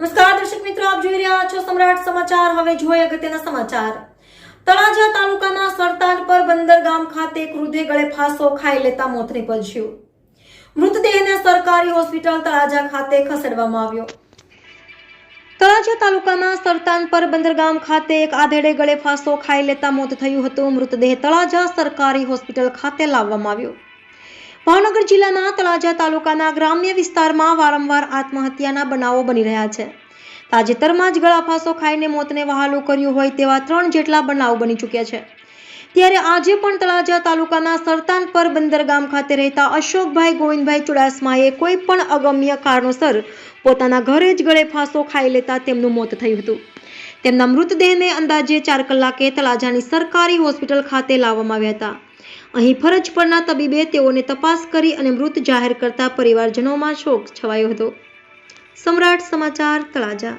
નમસ્કાર, દર્શક મિત્રો, આપ જોઈ રહ્યા છો સમ્રાટ સમાચાર. હવે જોઈએ અગત્યના સમાચાર. તળાજા તાલુકાના સરતાન પર બંદર ગામ ખાતે એક ગળે ફાંસો ખાઈ લેતા મોત નીપજ્યું. મૃતદેહને સરકારી હોસ્પિટલ તળાજા ખાતે ખસેડવામાં આવ્યો. તળાજા તાલુકાના સરતાન પર બંદરગામ ખાતે એક આધેડે ગળે ફાંસો ખાઈ લેતા મોત થયું હતું. મૃતદેહ તળાજા સરકારી હોસ્પિટલ ખાતે લાવવામાં આવ્યો. ભાવનગર જિલ્લાના તળાજા તાલુકાના ગ્રામ્ય વિસ્તારમાં વારંવાર આત્મહત્યાના બનાવો બની રહ્યા છે. તાજેતરમાં જ ગળાફાંસો ખાઈને મોતને વહાલું કર્યું હોય તેવા ત્રણ જેટલા બનાવ બની ચૂક્યા છે. ત્યારે આજે પણ તળાજા તાલુકાના સરતાન પર બંદરગામ ખાતે રહેતા અશોકભાઈ ગોવિંદભાઈ ચુડાસમાએ કોઈ પણ અગમ્ય કારણોસર પોતાના ઘરે જ ગળે ફાંસો ખાઈ લેતા તેમનું મોત થયું હતું. તેમના મૃતદેહને અંદાજે ચાર કલાકે તળાજાની સરકારી હોસ્પિટલ ખાતે લાવવામાં આવ્યા હતા. અહીં ફરજ પરના તબીબે તેઓને તપાસ કરી અને મૃત જાહેર કરતા પરિવારજનોમાં શોક છવાયો હતો. સમ્રાટ સમાચાર તળાજા